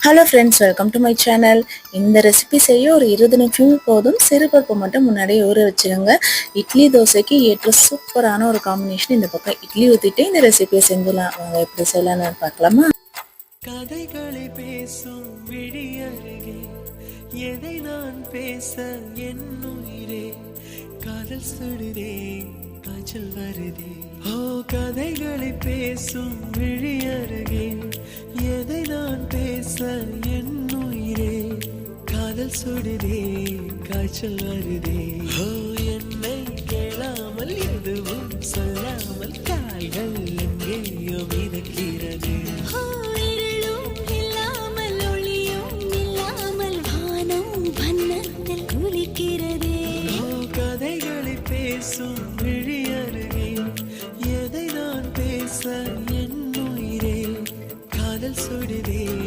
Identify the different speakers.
Speaker 1: Hello friends welcome to my channel இந்த recipe செய்ய ஒரு இருபது நிமிஷம் போதும். சிறுபருப்பு மட்டும் முன்னாடியே ஊற வச்சுக்கோங்க இட்லி தோசைக்கு ஏற்ற சூப்பரான ஒரு காம்பினேஷன் இந்த பக்கம் இட்லி ஊற்றிட்டு இந்த ரெசிபியை செஞ்சிடலாம். வாங்க எப்படி செய்யலாம்னு பார்க்கலாமா?
Speaker 2: கதைகளை பேசும் விழி அருகே எதை நான் பேச என் உயிரே? காதல் சுடுதே காய்ச்சல் வருதே. ஓ கதைகளை பேசும் விழி அருகே காதல் சுடுதே காய்ச்சல் வருதே. ஓ என்னை கேளாமல் எதுவும் சொல்லாமல் கால்கள் எங்கேயோ மிதக்கிறது? கதைகளை பேசும் விழி அருகே எதை நான் பேச என் உயிரே? காதல் சுடுதே